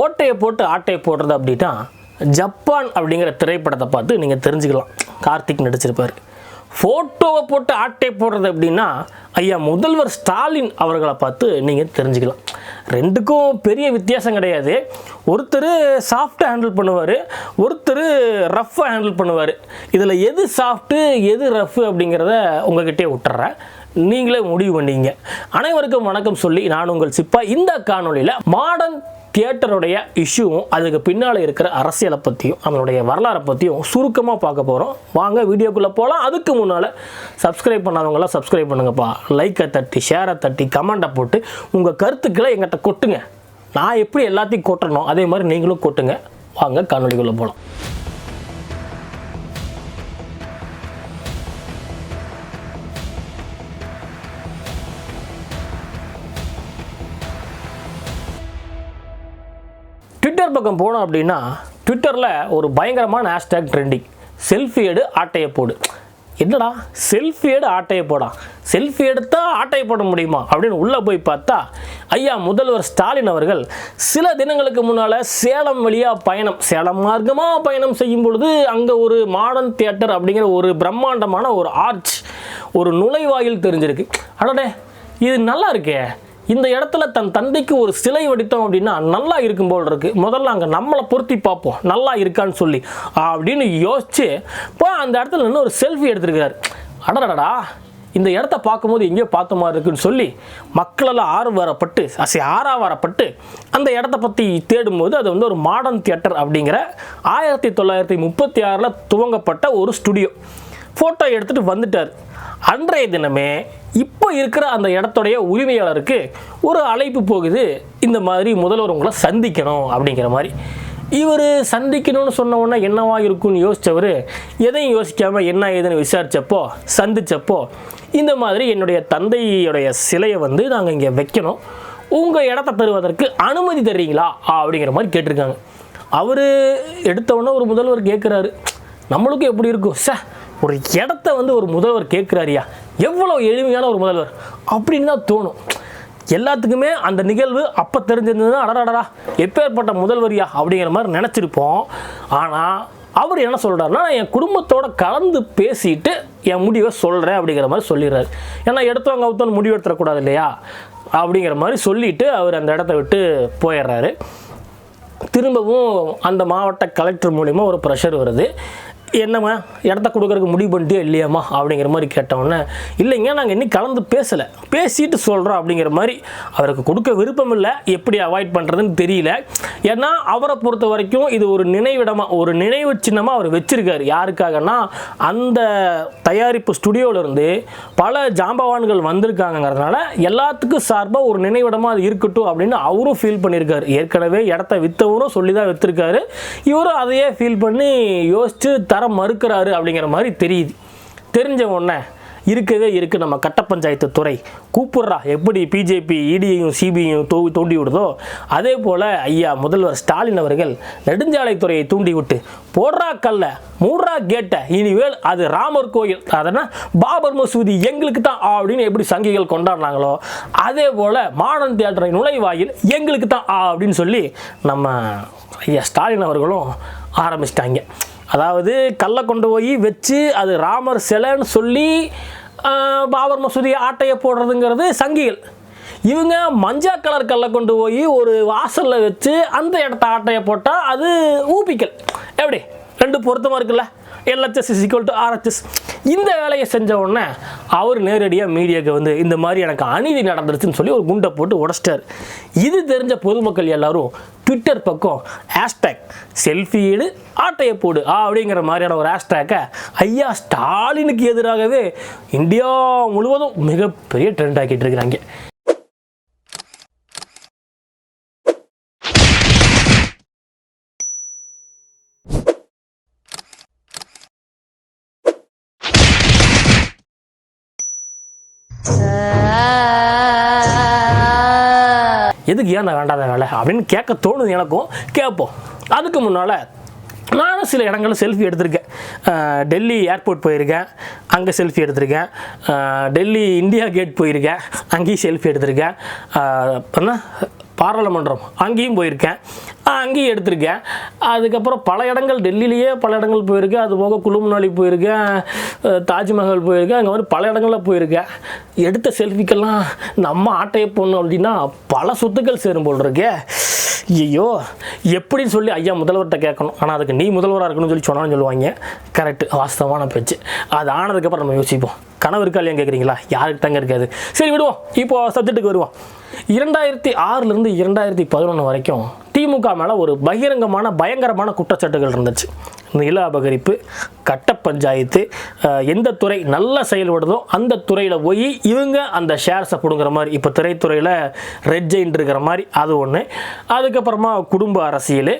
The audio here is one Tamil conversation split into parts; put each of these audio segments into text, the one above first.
ஓட்டையை போட்டு ஆட்டையை போடுறது அப்படின்னா ஜப்பான் அப்படிங்கிற திரைப்படத்தை பார்த்து நீங்கள் தெரிஞ்சுக்கலாம். கார்த்திக் நடிச்சிருப்பார். ஃபோட்டோவை போட்டு ஆட்டை போடுறது அப்படின்னா ஐயா முதல்வர் ஸ்டாலின் அவர்களை பார்த்து நீங்கள் தெரிஞ்சுக்கலாம். ரெண்டுக்கும் பெரிய வித்தியாசம் கிடையாது. ஒருத்தர் சாஃப்டாக ஹேண்டில் பண்ணுவார் ஒருத்தர் ரஃப்பாக ஹேண்டில் பண்ணுவார். இதில் எது சாஃப்ட்டு எது ரஃப் அப்படிங்கிறத உங்ககிட்டே விட்டுறேன். நீங்களே முடிவு பண்ணிங்க அனைவருக்கும் வணக்கம் சொல்லி நான் உங்கள் சிப்பா. இந்த காணொளியில் மாடர்ன் தியேட்டருடைய இஷ்யூவும் அதுக்கு பின்னால் இருக்கிற அரசியலை பற்றியும் அதனுடைய வரலாறை பற்றியும் சுருக்கமாக பார்க்க போகிறோம் வாங்க வீடியோக்குள்ளே போகலாம் அதுக்கு முன்னால் சப்ஸ்கிரைப் பண்ணாதவங்களாம் சப்ஸ்கிரைப் பண்ணுங்கப்பா. லைக்கை தட்டி ஷேரை தட்டி கமெண்ட்டை போட்டு உங்கள் கருத்துக்களை எங்கிட்ட கொட்டுங்க. நான் எப்படி எல்லாத்தையும் கொட்டணும் அதே மாதிரி நீங்களும் கொட்டுங்க. வாங்க காணொளிக்குள்ளே போகலாம் ட்விட்டர் பக்கம் போனோம் அப்படின்னா ட்விட்டரில் ஒரு பயங்கரமான ஹேஷ்டேக் ட்ரெண்டிங் செல்ஃபி எடு ஆட்டையை போடு. என்னடா? செல்ஃபி எடு ஆட்டையை போடா. செல்ஃபி எடுத்தால் ஆட்டையை போட முடியுமா? அப்படின்னு உள்ளே போய் பார்த்தா ஐயா முதல்வர் ஸ்டாலின் அவர்கள் சில தினங்களுக்கு முன்னால் சேலம் வழியாக பயணம் சேலம் மார்க்கமாக பயணம் செய்யும் பொழுது அங்கே ஒரு மாடர்ன் தியேட்டர் அப்படிங்கிற ஒரு பிரம்மாண்டமான ஒரு ஆர்ச் ஒரு நுழைவாயில் தெரிஞ்சிருக்கு. அடடே இது நல்லா இருக்கே. இந்த இடத்துல தன் தந்தைக்கு ஒரு சிலை வடித்தோம் அப்படின்னா நல்லா இருக்கும் போல் இருக்கு. முதல்ல அங்கே நம்மளை பொருத்தி பார்ப்போம். நல்லா இருக்கான்னு சொல்லி. அப்படின்னு யோசிச்சு இப்போ அந்த இடத்துல நின்று ஒரு செல்ஃபி எடுத்திருக்கிறார். அடடடா இந்த இடத்த பார்க்கும்போது எங்கேயோ பார்த்த மாதிரி இருக்குன்னு சொல்லி மக்களெல்லாம் ஆர்வரப்பட்டு அசை ஆறாவரப்பட்டு அந்த இடத்த பற்றி தேடும்போது அது வந்து ஒரு மாடர்ன் தியேட்டர் அப்படிங்கிற ஆயிரத்தி தொள்ளாயிரத்தி முப்பத்தி ஆறில் துவங்கப்பட்ட ஒரு ஸ்டுடியோ ஃபோட்டோ எடுத்துகிட்டு வந்துட்டார். அன்றைய தினமே இப்போ இருக்கிற அந்த இடத்துடைய உரிமையாளருக்கு ஒரு அழைப்பு போகுது. இந்த மாதிரி முதல்வர் உங்களை சந்திக்கணும் அப்படிங்கிற மாதிரி. இவர் சந்திக்கணும்னு சொன்ன உடனே என்னவா இருக்கும்னு யோசித்தவர் எதையும் யோசிக்காமல் என்ன ஏதுன்னு விசாரித்தப்போ சந்தித்தப்போ இந்த மாதிரி என்னுடைய தந்தையுடைய சிலையை வந்து நாங்கள் இங்கே வைக்கணும். உங்கள் இடத்த தருவதற்கு அனுமதி தர்றீங்களா? அப்படிங்கிற மாதிரி கேட்டிருக்காங்க. அவர் எடுத்தவுடனே ஒரு முதல்வர் கேட்குறாரு நம்மளுக்கும் எப்படி இருக்கும்? சார் ஒரு இடத்த வந்து ஒரு முதல்வர் கேட்குறாரியா எவ்வளோ எளிமையான ஒரு முதல்வர்? அப்படின்னு தான் தோணும். எல்லாத்துக்குமே அந்த நிகழ்வு அப்போ தெரிஞ்சிருந்ததுன்னா அடடடா எப்பேற்பட்ட முதல்வரியா அப்படிங்கிற மாதிரி நினச்சிருப்போம். ஆனால் அவர் என்ன சொல்கிறாருன்னா என் குடும்பத்தோட கலந்து பேசிட்டு என் முடிவை சொல்கிறேன் அப்படிங்கிற மாதிரி சொல்லிடுறாரு. ஏன்னா எடுத்தவங்க அவுத்தவங்க முடிவு எடுத்துடக்கூடாது இல்லையா? அப்படிங்கிற மாதிரி சொல்லிட்டு அவர் அந்த இடத்த விட்டு போயிடுறாரு. திரும்பவும் அந்த மாவட்ட கலெக்டர் மூலிமா ஒரு ப்ரெஷர் வருது. என்னம்மா இடத்த கொடுக்குறதுக்கு முடிவு பண்ணிட்டே இல்லையாம்மா? அப்படிங்கிற மாதிரி கேட்டவுடனே இல்லைங்க நாங்கள் இன்னும் கலந்து பேசலை. பேசிட்டு சொல்கிறோம் அப்படிங்கிற மாதிரி அவருக்கு கொடுக்க விருப்பம் இல்லை. எப்படி அவாய்ட் பண்ணுறதுன்னு தெரியல. ஏன்னா அவரை பொறுத்த வரைக்கும் இது ஒரு நினைவிடமாக ஒரு நினைவு சின்னமாக அவர் வச்சுருக்காரு. யாருக்காகனா அந்த தயாரிப்பு ஸ்டுடியோவிலேருந்து பல ஜாம்பவான்கள் வந்திருக்காங்கங்கிறதுனால எல்லாத்துக்கும் சார்பாக ஒரு நினைவிடமாக அது இருக்கட்டும் அப்படின்னு அவரும் ஃபீல் பண்ணியிருக்காரு ஏற்கனவே இடத்த விற்றவரும் சொல்லி தான் விற்றுருக்காரு இவரும் அதையே ஃபீல் பண்ணி யோசித்து தர மறுக்கிறாரு அப்படிங்கிற மாதிரி தெரியுது. தெரிஞ்ச உடனே இருக்கவே இருக்கு நம்ம கட்ட பஞ்சாயத்து துறை. கூப்பிட்றா எப்படி பிஜேபி இடியையும் சிபிஐயும் தோ தூண்டி விடுதோ? அதே போல் ஐயா முதல்வர் ஸ்டாலின் அவர்கள் நெடுஞ்சாலைத்துறையை தூண்டி விட்டு போடுறா கல்ல மூடுறா கேட்ட இனிமேல் அது ராமர் கோயில். அதனால் பாபர் மசூதி எங்களுக்கு தான் அப்படின்னு எப்படி சங்கிகள் கொண்டாடினாங்களோ அதே போல் மாடன் தியேட்டரை நுழைவாயில் எங்களுக்கு தான் அப்படின்னு சொல்லி நம்ம ஐயா ஸ்டாலின் அவர்களும் ஆரம்பிச்சிட்டாங்க. அதாவது கல்லை கொண்டு போய் வச்சு அது ராமர் சிலைன்னு சொல்லி பாபர் மசூதி ஆட்டையை போடுறதுங்கிறது சங்கிகள். இவங்க மஞ்சள் கலர் கல்லை கொண்டு போய் ஒரு வாசலில் வச்சு அந்த இடத்த ஆட்டையை போட்டால் அது ஊப்பிக்கல் எப்படி? ரெண்டு பொருத்தமாக இருக்குல்ல? LHS is equal to RHS இந்த வேலையை செஞ்ச உடனே அவர் நேரடியாக மீடியாவுக்கு வந்து இந்த மாதிரி எனக்கு அநீதி நடந்துருச்சுன்னு சொல்லி ஒரு குண்டை போட்டு உடச்சிட்டார். இது தெரிஞ்ச பொதுமக்கள் எல்லாரும் ட்விட்டர் பக்கம் ஹேஷ்டேக் செல்ஃபி எடு ஆட்டையை போடு ஆ அப்படிங்கிற மாதிரியான ஒரு ஹேஷ்டேக்கை ஐயா ஸ்டாலினுக்கு எதிராகவே இந்தியா முழுவதும் மிகப்பெரிய ட்ரெண்ட் ஆக்கிட்டு இருக்கிறாங்க. எதுக்கு ஏன் அந்த வேண்டாத வேலை அப்படின்னு கேட்க தோணுது எனக்கும். கேட்போம். அதுக்கு முன்னால் நானும் சில இடங்களில் செல்ஃபி எடுத்திருக்கேன். டெல்லி ஏர்போர்ட் போயிருக்கேன். அங்கே செல்ஃபி எடுத்திருக்கேன். டெல்லி இந்தியா கேட் போயிருக்கேன். அங்கேயும் செல்ஃபி எடுத்திருக்கேன். என்ன? பாராளுமன்றம். அங்கேயும் போயிருக்கேன். அங்கேயும் எடுத்திருக்கேன். அதுக்கப்புறம் பல இடங்கள் டெல்லியிலேயே பல இடங்கள் போயிருக்கேன். அது போக குழுமனாலி போயிருக்கேன். தாஜ்மஹால் போயிருக்கேன். அங்கே மாதிரி பல இடங்களில் போயிருக்கேன். எடுத்த செல்ஃபிக்கெல்லாம் நம்ம ஆட்டையை போடணும் அப்படின்னா பல சொத்துக்கள் சேரும் போல் இருக்கே. ஐயோ எப்படின்னு சொல்லி ஐயா முதல்வர்கிட்ட கேட்கணும். ஆனால் அதுக்கு நீ முதல்வராக இருக்கணும்னு சொல்லி சொன்னாலும் சொல்லுவாங்க. கரெக்ட் வாஸ்தவமான பேச்சு. அது ஆனதுக்கப்புறம் நம்ம யோசிப்போம். கனவு இருக்கா இல்லையா கேட்குறீங்களா யாருக்கு தங்க இருக்காது. சரி விடுவோம். இப்போ சப்ஜெக்ட்டுக்கு வருவோம். இரண்டாயிரத்தி ஆறுலேருந்து இரண்டாயிரத்தி பதினொன்று வரைக்கும் திமுக மேலே ஒரு பகிரங்கமான பயங்கரமான குற்றச்சாட்டுகள் இருந்துச்சு. நில அபகரிப்பு கட்ட பஞ்சாயத்து எந்த துறை நல்லா செயல்படுதோ அந்த துறையில் போய் இவங்க அந்த ஷேர்ஸை பிடுங்குற மாதிரி இப்போ திரைத்துறையில் ரெட் ஜெயின் இருக்கிற மாதிரி அது ஒன்று அதுக்கப்புறமா குடும்ப அரசியல்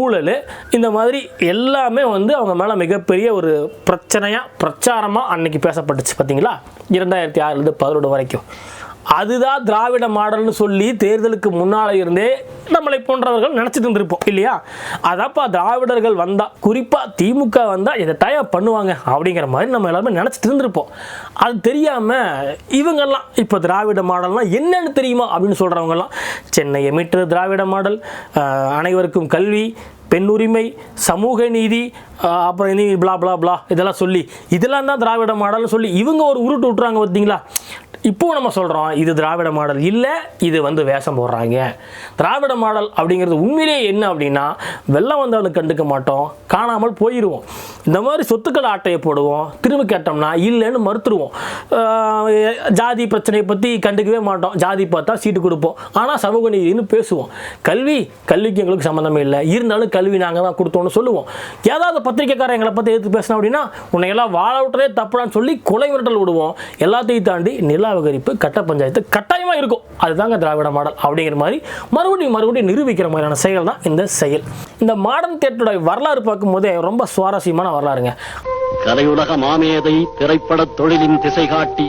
ஊழல் இந்த மாதிரி எல்லாமே வந்து அவங்க மேலே மிகப்பெரிய ஒரு பிரச்சனையாக பிரச்சாரமாக அன்னைக்கு பேசப்பட்டுச்சு பார்த்தீங்களா இரண்டாயிரத்தி ஆறுலேருந்து பதினொன்று வரைக்கும். அதுதான் திராவிட மாடல்னு சொல்லி தேர்தலுக்கு முன்னால் இருந்தே நம்மளை போன்றவர்கள் நினச்சிட்டு இருந்திருப்போம் இல்லையா? அதப்பா திராவிடர்கள் வந்தால் குறிப்பாக திமுக வந்தால் இதை டயம் பண்ணுவாங்க அப்படிங்கிற மாதிரி நம்ம எல்லாருமே நினச்சிட்டு இருந்திருப்போம். அது தெரியாமல் இவங்கெல்லாம் இப்போ திராவிட மாடல்னால் என்னென்னு தெரியுமா அப்படின்னு சொல்கிறவங்கலாம் சென்னையை மீட்டர் திராவிட மாடல் அனைவருக்கும் கல்வி பெண் உரிமை சமூக நீதி அப்புறம் இனி பிளா பிளா பிளா இதெல்லாம் சொல்லி இதெல்லாம் தான் திராவிட மாடல்னு சொல்லி இவங்க ஒரு உருட்டு விட்றாங்க பார்த்தீங்களா? இப்போ நம்ம சொல்கிறோம் இது திராவிட மாடல் இல்லை இது வந்து வேஷம் போடுறாங்க. திராவிட மாடல் அப்படிங்கிறது உண்மையிலேயே என்ன அப்படின்னா வெள்ளம் வந்தவனுக்கு கண்டுக்க மாட்டோம் காணாமல் போயிடுவோம் இந்த மாதிரி சொத்துக்கள் ஆட்டையை போடுவோம் திரும்ப கேட்டோம்னா இல்லைன்னு மறுத்துருவோம். ஜாதி பிரச்சனையை பற்றி கண்டுக்கவே மாட்டோம். ஜாதி பார்த்தா சீட்டு கொடுப்போம். ஆனால் சமூக நீதினு பேசுவோம். கல்வி கல்விக்கு எங்களுக்கு சம்மந்தமே இல்லை. இருந்தாலும் கல்வி நாங்கள் தான் கொடுத்தோம்னு சொல்லுவோம். ஏதாவது பத்திரிக்கைக்காரன் எங்களை பற்றி எடுத்து பேசினோம் அப்படின்னா உன்னை எல்லாம் வாழ விட்டுறதே தப்புடான்னு சொல்லி கொலை மிரட்டல் விடுவோம். எல்லாத்தையும் தாண்டி நிலா அபகரிப்பு கட்ட பஞ்சாயத்து கட்டாயமாக இருக்கும். அதுதாங்க திராவிட மாடல் அப்படிங்கிற மாதிரி மறுபடியும் மறுபடியும் நிரூபிக்கிற மாதிரியான செயல் தான் இந்த செயல். இந்த மாடர்ன் தேட்டருடைய வரலாறு பார்க்கும்போதே ரொம்ப சுவாரஸ்யமான வரலாறுங்க. கலையுலக மாமேதை திரைப்பட தொழிலின் திசை காட்டி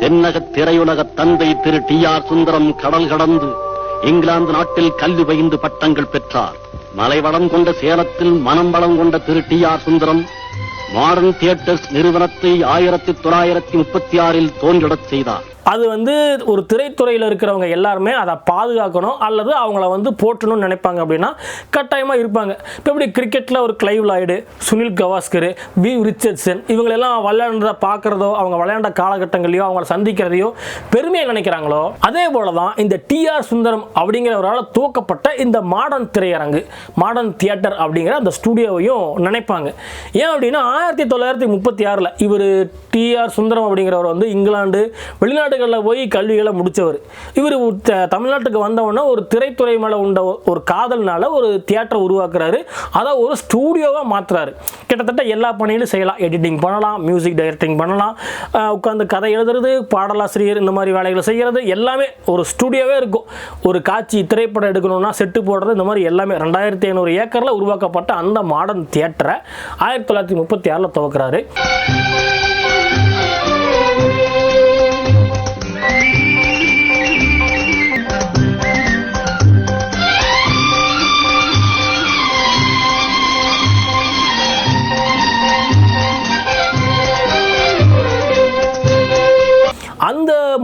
தென்னக திரையுலக தந்தை திரு டி ஆர் சுந்தரம் கடல் கடந்து இங்கிலாந்து நாட்டில் கல்வி பயின்று பட்டங்கள் பெற்றார். மலைவளம் கொண்ட சேலத்தில் மனம் வளம் கொண்ட திரு T R Sundaram modern theatres நிறுவனத்தை ஆயிரத்தி தொள்ளாயிரத்தி முப்பத்தி ஆறில் தோன்றிடச் செய்தார். அது வந்து ஒரு திரைத்துறையில் இருக்கிறவங்க எல்லாருமே அதை பாதுகாக்கணும் அல்லது அவங்கள வந்து போற்றணும்னு நினைப்பாங்க அப்படின்னா கட்டாயமாக இருப்பாங்க. இப்போ எப்படி கிரிக்கெட்டில் ஒரு Clive Lloyd Sunil Gavaskar Viv Richardson இவங்களெல்லாம் விளையாண்டதை பார்க்குறதோ அவங்க விளையாண்ட காலகட்டங்களையோ அவங்கள சந்திக்கிறதையோ பெருமையாக நினைக்கிறாங்களோ அதே போல தான் இந்த டிஆர் சுந்தரம் அப்படிங்கிறவரால் துவக்கப்பட்ட இந்த மாடர்ன் திரையரங்கு மாடர்ன் தியேட்டர் அப்படிங்கிற அந்த ஸ்டூடியோவையும் நினைப்பாங்க. ஏன் அப்படின்னா ஆயிரத்தி தொள்ளாயிரத்தி முப்பத்தி ஆறில் இவர் டிஆர் சுந்தரம் அப்படிங்கிறவர் வந்து இங்கிலாந்து வெளிநாடுகளில் போய் கல்விகளை முடித்தவர் இவர் தமிழ்நாட்டுக்கு வந்தவுடனே ஒரு திரைத்துறை மேலே உண்ட ஒரு காதல்னால ஒரு தியேட்டரை உருவாக்குறாரு. அதை ஒரு ஸ்டூடியோவாக மாற்றுறாரு கிட்டத்தட்ட எல்லா பணியிலும் செய்யலாம். எடிட்டிங் பண்ணலாம் மியூசிக் டைரக்டிங் பண்ணலாம் உட்காந்து கதை எழுதுறது பாடலாசிரியர் இந்த மாதிரி வேலைகளை செய்கிறது எல்லாமே ஒரு ஸ்டூடியோவே இருக்கும். ஒரு காட்சி திரைப்படம் எடுக்கணும்னா செட்டு போடுறது இந்த மாதிரி எல்லாமே ரெண்டாயிரத்தி ஐநூறு ஏக்கரில் உருவாக்கப்பட்ட அந்த மாடர்ன் தியேட்டரை ஆயிரத்தி தொள்ளாயிரத்தி முப்பத்தி ஆறில் துவக்கிறாரு.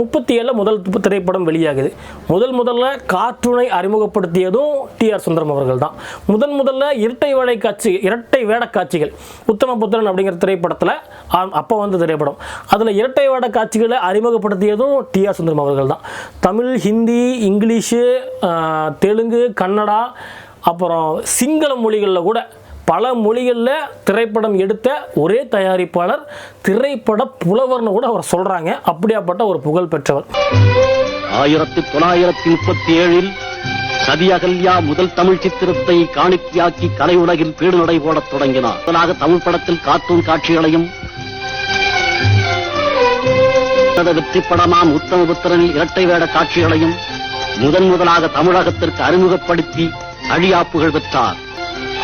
முப்பத்தி ஏழில் முதல் திரைப்படம் வெளியாகுது. முதல் முதல்ல கார்ட்டூனை அறிமுகப்படுத்தியதும் டிஆர் சுந்தரம் அவர்கள் தான் முதன் முதல்ல இரட்டை வேடை காட்சி இரட்டை வேட காட்சிகள் உத்தமபுத்திரன் அப்படிங்கிற திரைப்படத்தில் அப்போ வந்த திரைப்படம். அதில் இரட்டை வேட காட்சிகளை அறிமுகப்படுத்தியதும் டிஆர் சுந்தரம் அவர்கள் தான் தமிழ் ஹிந்தி இங்கிலீஷு தெலுங்கு கன்னடா அப்புறம் சிங்கள மொழிகளில் கூட பல மொழிகளில் திரைப்படம் எடுத்த ஒரே தயாரிப்பாளர் திரைப்பட புலவர்னு கூட அவர் சொல்கிறாங்க அப்படியாப்பட்ட ஒரு புகழ் பெற்றவர். ஆயிரத்தி தொள்ளாயிரத்தி முப்பத்தி ஏழில் சதி அகல்யா முதல் தமிழ் சித்திரத்தை காணிக்கையாக்கி உலகில் பீடு நடை போடத் தொடங்கினார். முதலாக தமிழ் படத்தில் கார்ட்டூன் காட்சிகளையும் வெற்றி படமாம் உத்தமபுத்திரனில் இரட்டை வேட காட்சிகளையும் முதன் முதலாக தமிழகத்திற்கு அறிமுகப்படுத்தி அழியாப்புகள் பெற்றார்.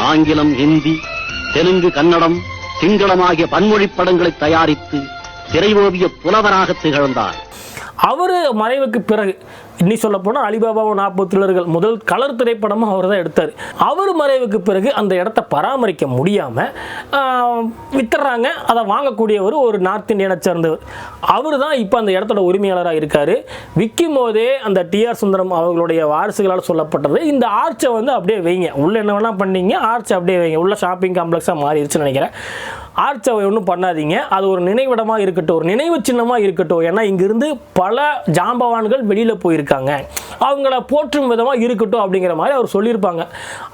ஆங்கிலம் ஹிந்தி தெலுங்கு கன்னடம் சிங்களம் ஆகிய பன்மொழி படங்களை தயாரித்து திரையோவிய புலவராக திகழ்ந்தார். அவரு மறைவுக்கு பிறகு இன்னி சொல்ல போனால் அலிபாபாவும் நாற்பது திருடர்கள் முதல் கலர் திரைப்படமும் அவர் தான் எடுத்தார். அவர் மறைவுக்கு பிறகு அந்த இடத்த பராமரிக்க முடியாமல் வித்துறாங்க அதை வாங்கக்கூடியவர் ஒரு நார்த் இந்தியனை சேர்ந்தவர். அவர் தான் இப்போ அந்த இடத்தோட உரிமையாளராக இருக்கார். விற்கும் போதே அந்த டிஆர் சுந்தரம் அவர்களுடைய வாரிசுகளால் சொல்லப்பட்டது. இந்த ஆர்ச்சை வந்து அப்படியே வைங்க. உள்ளே என்ன வேணால் பண்ணீங்க. ஆர்ச்சை அப்படியே வைங்க. உள்ள ஷாப்பிங் காம்ப்ளெக்ஸாக மாறிடுச்சுன்னு நினைக்கிறேன். ஆர்ச்சை ஒன்றும் பண்ணாதீங்க. அது ஒரு நினைவிடமாக இருக்கட்டும். ஒரு நினைவு சின்னமாக இருக்கட்டும். ஏன்னா இங்கிருந்து பல ஜாம்பவான்கள் வெளியில் இருக்காங்க. அவங்கள போற்றும் விதமாக இருக்கட்டும் அப்படிங்கிற மாதிரி அவர் சொல்லியிருப்பாங்க.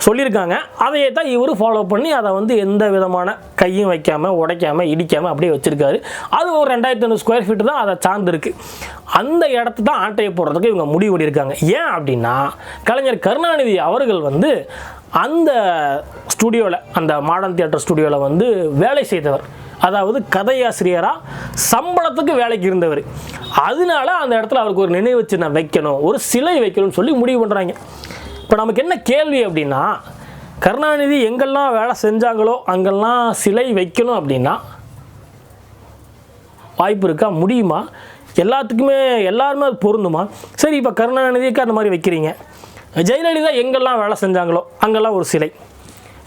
சொல்லியிருக்காங்க. அதையே தான் இவர் ஃபாலோ பண்ணி அதை வந்து எந்த விதமான கையும் வைக்காமல் உடைக்காமல் இடிக்காமல் அப்படியே வச்சுருக்காரு. அது ஒரு ரெண்டாயிரத்தி ஐநூறு ஸ்கொயர் ஃபீட் தான் அதை சார்ந்துருக்கு. அந்த இடத்த தான் ஆட்டையை போடுறதுக்கு இவங்க முடிவு பண்ணியிருக்காங்க. ஏன் அப்படின்னா கலைஞர் கருணாநிதி அவர்கள் வந்து அந்த ஸ்டுடியோவில் அந்த மாடர்ன் தியேட்டர் ஸ்டுடியோவில் வந்து வேலை செய்தவர். அதாவது கதையாசிரியராக சம்பளத்துக்கு வேலைக்கு இருந்தவர். அதனால அந்த இடத்துல அவருக்கு ஒரு நினைவு சின்னம் வைக்கணும் ஒரு சிலை வைக்கணும்னு சொல்லி முடிவு பண்ணுறாங்க இப்போ நமக்கு என்ன கேள்வி அப்படின்னா கருணாநிதி எங்கெல்லாம் வேலை செஞ்சாங்களோ அங்கெல்லாம் சிலை வைக்கணும் அப்படின்னா வாய்ப்பு இருக்கா? முடியுமா? எல்லாத்துக்குமே எல்லாருமே அது பொருந்துமா? சரி இப்போ கருணாநிதிக்கு அந்த மாதிரி வைக்கிறீங்க. ஜெயலலிதா எங்கெல்லாம் வேலை செஞ்சாங்களோ அங்கெல்லாம் ஒரு சிலை.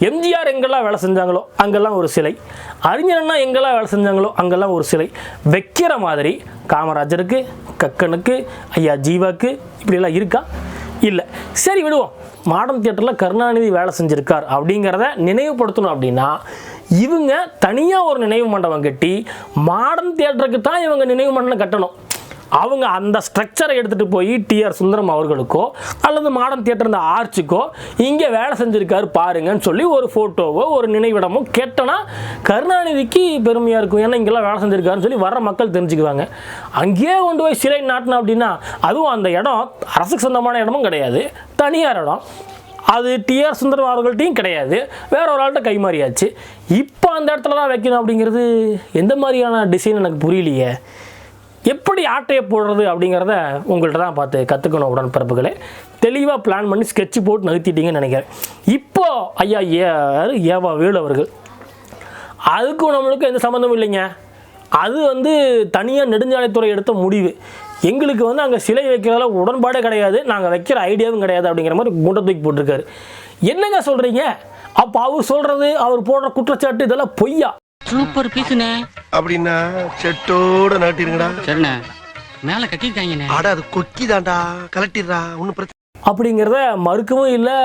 எம்ஜிஆர் எங்கெல்லாம் வேலை செஞ்சாங்களோ அங்கெல்லாம் ஒரு சிலை. அறிஞர் எங்கெல்லாம் வேலை செஞ்சாங்களோ அங்கெல்லாம் ஒரு சிலை. வைக்கிற மாதிரி காமராஜருக்கு கக்கனுக்கு ஐயா ஜீவாக்கு இப்படிலாம் இருக்கா? இல்லை. சரி விடுவோம். மாடர்ன் தியேட்டரில் கருணாநிதி வேலை செஞ்சுருக்கார் அப்படிங்கிறத நினைவுபடுத்தணும் அப்படின்னா இவங்க தனியாக ஒரு நினைவு மண்டபம் கட்டி மாடர்ன் தியேட்டருக்கு தான் இவங்க நினைவு மண்டலம் கட்டணும். அவங்க அந்த ஸ்ட்ரக்சரை எடுத்துகிட்டு போய் டிஆர் சுந்தரம் அவர்களுக்கோ அல்லது மாடர்ன் தியேட்டர் இந்த ஆர்ச்சுக்கோ இங்கே வேலை செஞ்சுருக்காரு பாருங்கன்னு சொல்லி ஒரு ஃபோட்டோவோ ஒரு நினைவிடமோ கேட்டோன்னா கருணாநிதிக்கு பெருமையாக இருக்கும். ஏன்னா இங்கெல்லாம் வேலை செஞ்சுருக்காருன்னு சொல்லி வர மக்கள் தெரிஞ்சுக்குவாங்க. அங்கேயே கொண்டு போய் சிலை நாட்டினோம் அப்படின்னா அதுவும் அந்த இடம் அரசுக்கு சொந்தமான இடமும் கிடையாது. தனியார் இடம். அது டிஆர் சுந்தரம் அவர்கள்ட்டையும் கிடையாது. வேற ஒரு ஆள்கிட்ட கைமாறியாச்சு. இப்போ அந்த இடத்துல தான் வைக்கணும் அப்படிங்கிறது எந்த மாதிரியான டிசைன் எனக்கு புரியலையே. எப்படி ஆட்டையை போடுறது அப்படிங்கிறத உங்கள்கிட்ட தான் பார்த்து கற்றுக்கணும் உடன்பிறப்புகளே. தெளிவாக பிளான் பண்ணி ஸ்கெட்ச் போட்டு நிறுத்திட்டீங்கன்னு நினைக்கிறேன். இப்போ ஐயா ஏ ஏவா வேலு அவர்கள். அதுக்கும் நம்மளுக்கும் எந்த சம்மந்தமும் இல்லைங்க. அது வந்து தனியாக நெடுஞ்சாலைத்துறை எடுத்த முடிவு. எங்களுக்கு வந்து அங்கே சிலை வைக்கிறதால உடன்பாடே கிடையாது. நாங்கள் வைக்கிற ஐடியாவும் கிடையாது அப்படிங்கிற மாதிரி குண்டை தூக்கி போட்டிருக்காரு. என்னங்க சொல்கிறீங்க அப்போ அவர் சொல்கிறது அவர் போடுற குற்றச்சாட்டு இதெல்லாம் பொய்யா? சூப்பர் பீஸுண்ணே. அப்படின்னா செட்டோட நாட்டிருங்கடா சரிண்ணே. மேல கட்டிருக்காங்கண்ணே அட அது கொக்கி தான்டா கலட்டிடுறா. ஒன்னும் பிரச்சனை அப்படிங்கிறத மறுக்கவும் இல்லை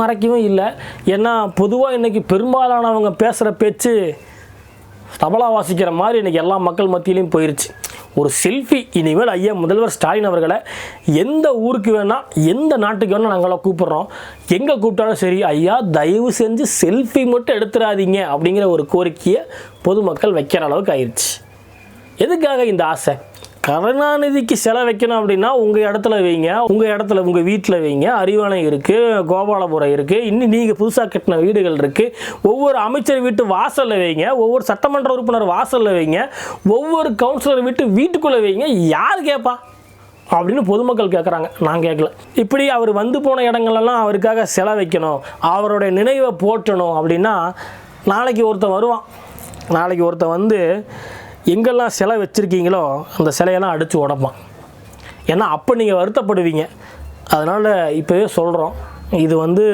மறைக்கவும் இல்லை. ஏன்னா பொதுவாக இன்றைக்கி பெரும்பாலானவங்க பேசுகிற பேச்சு தபலா வாசிக்கிற மாதிரி இன்றைக்கி எல்லா மக்கள் மத்தியிலையும் போயிருச்சு. ஒரு செல்ஃபி இனிமேல் ஐயா முதல்வர் ஸ்டாலின் அவர்களை எந்த ஊருக்கு வேணால் எந்த நாட்டுக்கு வேணால் நாங்களாம் கூப்பிட்றோம். எங்கே கூப்பிட்டாலும் சரி ஐயா தயவு செஞ்சு செல்ஃபி மட்டும் எடுத்துடாதீங்க அப்படிங்கிற ஒரு கோரிக்கையை பொதுமக்கள் வைக்கிற அளவுக்கு ஆயிடுச்சு எதுக்காக இந்த ஆசை? கருணாநிதிக்கு சிலை வைக்கணும் அப்படின்னா உங்கள் இடத்துல வைங்க. உங்கள் இடத்துல உங்கள் வீட்டில் வைங்க. அறிவாலயம் இருக்குது கோபாலபுரம் இருக்குது இன்னும் நீங்கள் புதுசாக கட்டின வீடுகள் இருக்குது ஒவ்வொரு அமைச்சர் வீட்டு வாசலில் வைங்க. ஒவ்வொரு சட்டமன்ற உறுப்பினர் வாசலில் வைங்க. ஒவ்வொரு கவுன்சிலர் வீட்டு வீட்டுக்குள்ளே வைங்க. யார் கேட்பா அப்படின்னு பொதுமக்கள் கேட்குறாங்க நான் கேட்கல இப்படி அவர் வந்து போன இடங்கள்லாம் அவருக்காக சிலை வைக்கணும். அவருடைய நினைவை போற்றணும் அப்படின்னா நாளைக்கு ஒருத்தன் வருவான். நாளைக்கு ஒருத்தன் வந்து எங்கெல்லாம் சிலை வச்சுருக்கீங்களோ அந்த சிலையெல்லாம் அடித்து உடப்பான். ஏன்னா அப்போ நீங்கள் வருத்தப்படுவீங்க. அதனால் இப்போவே சொல்கிறோம் இது வந்து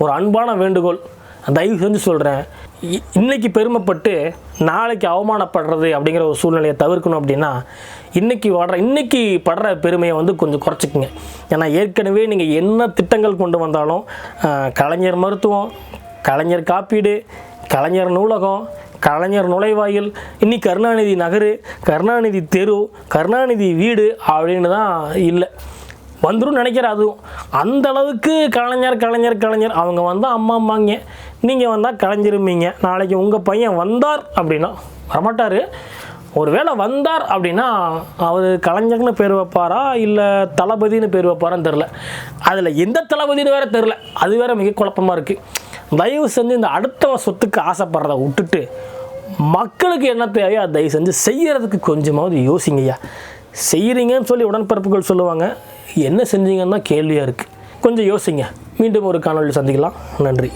ஒரு அன்பான வேண்டுகோள். தயவு செஞ்சு சொல்கிறேன் இன்னைக்கு பெருமைப்பட்டு நாளைக்கு அவமானப்படுறது அப்படிங்கிற ஒரு சூழ்நிலையை தவிர்க்கணும் அப்படின்னா இன்றைக்கி வர்ற இன்றைக்கி படுற பெருமையை வந்து கொஞ்சம் குறைச்சிக்கங்க. ஏன்னா ஏற்கனவே நீங்கள் என்ன திட்டங்கள் கொண்டு வந்தாலும் கலைஞர் மருத்துவம் கலைஞர் காப்பீடு கலைஞர் நூலகம் கலைஞர் நுழைவாயில். இன்னி கருணாநிதி நகரு கருணாநிதி தெரு கருணாநிதி வீடு அப்படின்னு தான் இல்லை. வந்துடும் நினைக்கிற அதுவும் அந்த அளவுக்கு கலைஞர் கலைஞர் கலைஞர். அவங்க வந்தால் அம்மா அம்மாங்க. நீங்கள் வந்தால் கலைஞருமீங்க நாளைக்கு உங்கள் பையன் வந்தார் அப்படின்னா வரமாட்டார். ஒருவேளை வந்தார் அப்படின்னா அவர் கலைஞர்னு பேர் வைப்பாரா? இல்லை தளபதினு பேர் வைப்பாரான்னு தெரில அதில் எந்த தளபதினு வேறு தெரில அது வேற மிக குழப்பமாக இருக்குது தயவு செஞ்சு இந்த அடுத்தவ சொத்துக்கு ஆசைப்படுறத விட்டுட்டு மக்களுக்கு என்ன தேவையோ அதை தயவு செஞ்சு செய்கிறதுக்கு கொஞ்சமாவது யோசிங்கய்யா செய்கிறீங்கன்னு சொல்லி உடன்பிறப்புகள் சொல்லுவாங்க. என்ன செஞ்சீங்கன்னா கேள்வியாக இருக்குது கொஞ்சம் யோசிங்க. மீண்டும் ஒரு காணொலி சந்திக்கலாம். நன்றி.